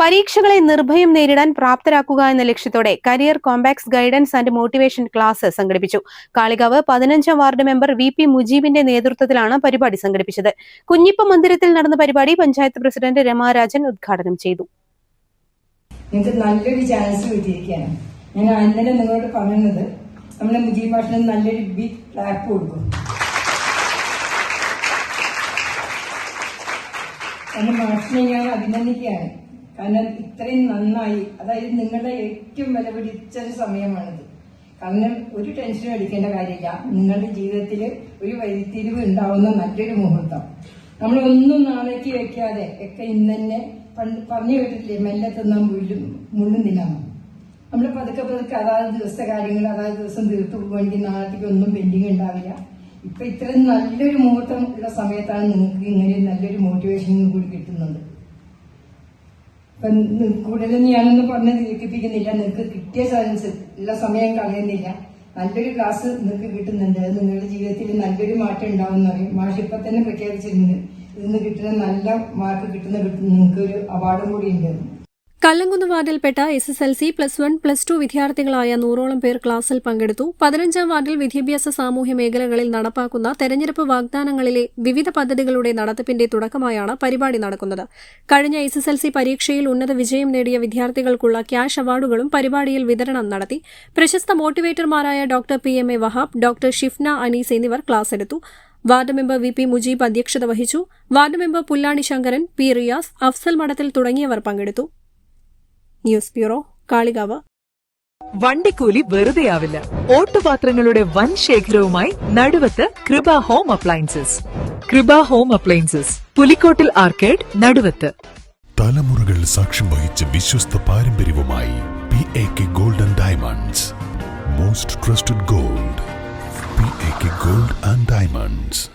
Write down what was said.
പരീക്ഷകളെ നിർഭയം നേരിടാൻ പ്രാപ്തരാക്കുക എന്ന ലക്ഷ്യത്തോടെ career compass guidance and motivation class സംഘടിപ്പിച്ചു. കാളികാവ് പതിനഞ്ചാം വാർഡ് മെമ്പർ വി പി മുജീബിന്റെ നേതൃത്വത്തിലാണ് പരിപാടി സംഘടിപ്പിച്ചത്. കുഞ്ഞിപ്പ മന്ദിരത്തിൽ നടന്ന പരിപാടി പഞ്ചായത്ത് പ്രസിഡന്റ് രമാരാജൻ ഉദ്ഘാടനം ചെയ്തു. നല്ലൊരു ചാൻസ് കിട്ടിയിരിക്കുകയാണ്. ഞാൻ അന്നലെ നിങ്ങളോട് പറയുന്നത് നമ്മുടെ മുജീബ് ഭാഷന് നല്ലൊരു ബിഗ് ക്ലാപ്പ് കൊടുക്കും. എന്റെ മാഷിനെ ഞാൻ അഭിനന്ദിക്കുകയാണ്. കാരണം ഇത്രയും നന്നായി അതായത് നിങ്ങളുടെ ഏറ്റവും വില പിടിച്ച ഒരു സമയമാണിത്. കാരണം ഒരു ടെൻഷനും എടുക്കേണ്ട കാര്യമില്ല. നിങ്ങളുടെ ജീവിതത്തിൽ ഒരു വഴിത്തിരിവ് ഉണ്ടാവുന്ന മറ്റൊരു മുഹൂർത്തം. നമ്മൾ ഒന്നും നാളേക്ക് വെക്കാതെ ഒക്കെ ഇന്ന് തന്നെ പണ്ട് പറഞ്ഞു കേട്ടിട്ടില്ലേ മെല്ലെ തിന്നാൻ മുള്ളും മുള്ളും തിന്നാമോ നമ്മൾ പതുക്കെ പതുക്കെ അതാത് ദിവസത്തെ കാര്യങ്ങൾ അതാത് ദിവസം തീർത്തു പോകുമെങ്കിൽ നാളത്തേക്ക് ഒന്നും പെൻഡിങ് ഉണ്ടാവില്ല. ഇപ്പൊ ഇത്രയും നല്ലൊരു മുഹൂർത്തം ഉള്ള സമയത്താണ് നിങ്ങൾക്ക് ഇങ്ങനെ നല്ലൊരു മോട്ടിവേഷൻ കൂടി കിട്ടുന്നത്. കൂടുതലൊന്നും ഞാനൊന്നും പറഞ്ഞ് ദീർഘിപ്പിക്കുന്നില്ല. നിങ്ങൾക്ക് കിട്ടിയ ചാൻസ് എല്ലാ സമയം കളയുന്നില്ല. നല്ലൊരു ക്ലാസ് നിങ്ങൾക്ക് കിട്ടുന്നുണ്ട്. നിങ്ങളുടെ ജീവിതത്തിൽ നല്ലൊരു മാറ്റം ഉണ്ടാവും എന്ന് പറയും. മാഷ് ഇപ്പൊ തന്നെ പ്രഖ്യാപിച്ചിട്ടുണ്ട് ഇതിന്ന് കിട്ടുന്ന നല്ല മാർക്ക് കിട്ടുന്ന നിങ്ങൾക്ക് ഒരു അവാർഡും കൂടി ഉണ്ട്. Kallankunnu വാർഡിൽപ്പെട്ട S S L C plus one plus two വിദ്യാർത്ഥികളായ നൂറോളം പേർ ക്ലാസ്സിൽ പങ്കെടുത്തു. പതിനഞ്ചാം വാർഡിൽ വിദ്യാഭ്യാസ സാമൂഹ്യ മേഖലകളിൽ നടപ്പാക്കുന്ന തെരഞ്ഞെടുപ്പ് വാഗ്ദാനങ്ങളിലെ വിവിധ പദ്ധതികളുടെ നടത്തിപ്പിന്റെ തുടക്കമായാണ് പരിപാടി നടക്കുന്നത്. കഴിഞ്ഞ എസ് എസ് എൽ സി പരീക്ഷയിൽ ഉന്നത വിജയം നേടിയ വിദ്യാർത്ഥികൾക്കുള്ള ക്യാഷ് അവാർഡുകളും പരിപാടിയിൽ വിതരണം നടത്തി. പ്രശസ്ത മോട്ടിവേറ്റർമാരായ doctor P M A Wahab doctor Shifna Anees എന്നിവർ ക്ലാസ് എടുത്തു. Ward member V P Mujeeb അധ്യക്ഷത വഹിച്ചു. Ward member Pullani Sankaran P Riyas Afsal Madathil തുടങ്ങിയവർ പങ്കെടുത്തു. News bureau Kalikavu. വണ്ടിക്കൂലി വെറുതെയാവില്ല. ഓട്ടുപാത്രങ്ങളുടെ വൻ ശേഖരവുമായി Naduvath Kripa home appliances. Kripa home appliances Pulikkottil arcade Naduvath. തലമുറകൾ സാക്ഷ്യം വഹിച്ച വിശ്വസ്ത പാരമ്പര്യവുമായി P A K gold and diamonds most trusted gold P A K gold and diamonds